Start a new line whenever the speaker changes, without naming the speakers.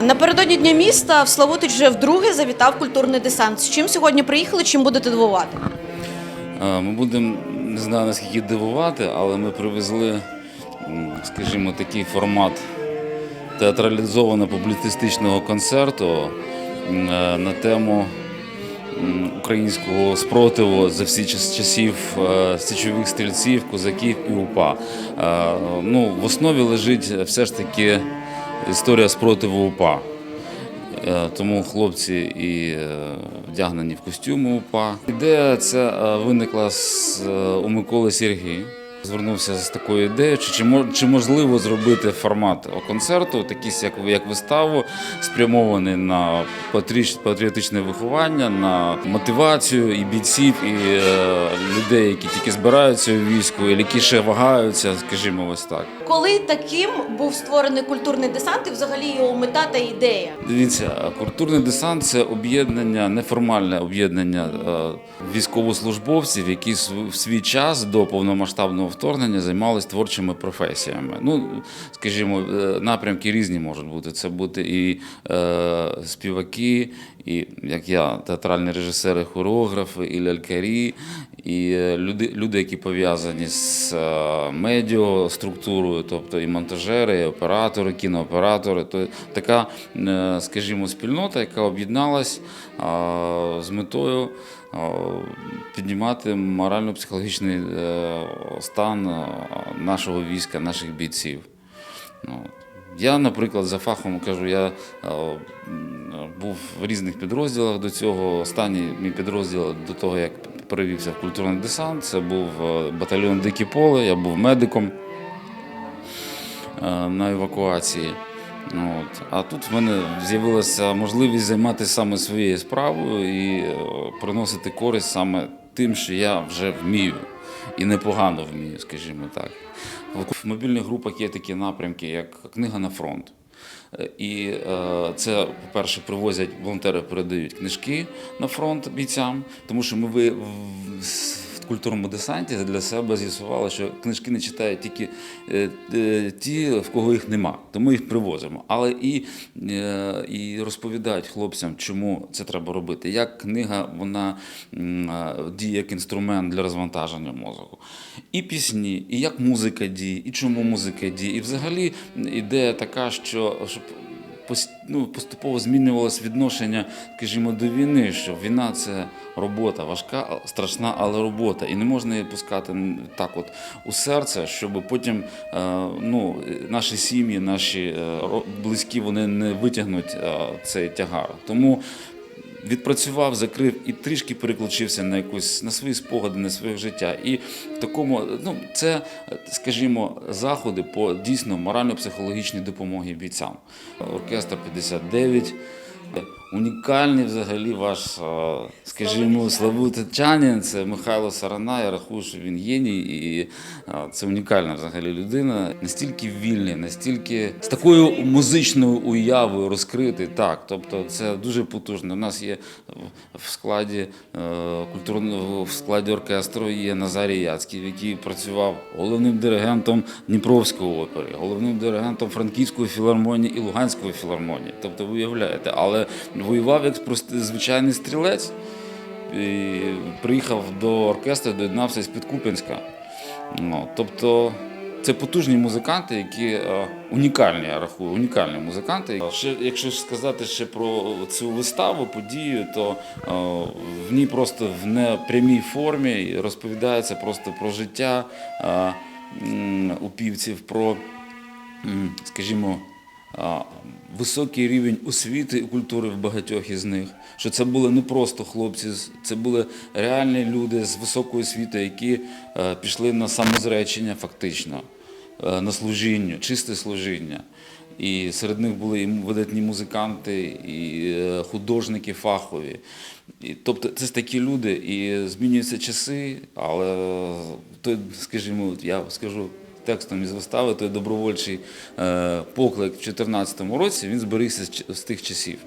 Напередодні дня міста в Славутич вже вдруге завітав культурний десант. З чим сьогодні приїхали? Чим будете дивувати?
Ми будемо не знаю наскільки дивувати, але ми привезли, скажімо, такий формат театралізовано публіцистичного концерту е, на тему українського спротиву за всі часів е, січових стрільців, козаків і УПА. Е, Ну, в основі лежить все ж таки історія спротиву УПА. Е, Тому хлопці і вдягнені в костюми УПА. Ідея ця виникла з, у Миколи Сергій. Звернувся з такою ідеєю, чи, чи, чи можливо зробити формат концерту, такий як, як виставу, спрямований на патріотичне виховання, на мотивацію і бійців, і е, людей, які тільки збираються у війську, і які ще вагаються, скажімо, ось так.
Коли таким був створений культурний десант і взагалі його мета та ідея?
Дивіться, культурний десант це об'єднання, неформальне об'єднання е, військовослужбовців, які в свій час до повномасштабного вторгнення займалися творчими професіями. Ну, скажімо, е, напрямки різні можуть бути. Це бути і е, співаки, і як я, театральні режисери, хореографи, і лялькарі, і е, люди, люди, які пов'язані з е, медіаструктурою, тобто і монтажери, і оператори, кінооператори. То така, е, скажімо, спільнота, яка об'єдналась з метою піднімати морально-психологічний стан нашого війська, наших бійців. Я, наприклад, за фахом кажу, я був в різних підрозділах до цього. Останній мій підрозділ до того, як перевівся в культурний десант, це був батальйон Дикі Поле, я був медиком на евакуації. От. А тут в мене з'явилася можливість займатися саме своєю справою і приносити користь саме тим, що я вже вмію. І непогано вмію, скажімо так. В мобільних групах є такі напрямки, як книга на фронт. Е, І е, це, по-перше, привозять волонтери, передають книжки на фронт бійцям, тому що ми культурному десанті для себе з'ясували, що книжки не читають тільки е, е, ті, в кого їх нема, тому їх привозимо. Але і, е, і розповідають хлопцям, чому це треба робити. Як книга вона діє як інструмент для розвантаження мозку. І пісні, і як музика діє, і чому музика діє. І взагалі ідея така, що щоб ну, поступово змінювалося відношення, скажімо, до війни, що війна це робота важка, страшна, але робота. І не можна її пускати так от у серце, щоб потім е, ну, наші сім'ї, наші е, близькі вони не витягнуть е, цей тягар. Тому відпрацював, закрив і трішки переключився на якусь на свої спогади, на своє життя. І в такому, ну це, скажімо, заходи по дійсно морально-психологічній допомогі бійцям. Оркестр 59. Унікальний взагалі ваш, е, скажімо, славутичанин, це Михайло Сарана. Я рахую, що він геній, і е, це унікальна взагалі людина. Настільки вільний, настільки з такою музичною уявою розкритий. Так, тобто це дуже потужно. У нас є в- складі е, культурного в складі оркестру є Назарій Яцький, який працював головним диригентом Дніпровської опери, головним диригентом Франківської філармонії і Луганської філармонії. Тобто, ви уявляєте, але воював як звичайний стрілець. І приїхав до оркестру, доєднався з Підкуп'янська. Ну, тобто це потужні музиканти, які е, унікальні, я рахую, унікальні музиканти. Ще, якщо сказати ще про цю виставу, подію, то е, в ній просто в непрямій формі розповідається просто про життя е, упівців, про, скажімо, високий рівень освіти і культури в багатьох із них. Що це були не просто хлопці, це були реальні люди з високою освітою, які е, пішли на самозречення фактично, е, на служіння, чисте служіння. І серед них були і видатні музиканти, і е, художники фахові. І, тобто це такі люди, і змінюються часи, але той, скажімо, я скажу текстом із вистави, той добровольчий е, поклик в 2014 році, він зберігся з, тих часів.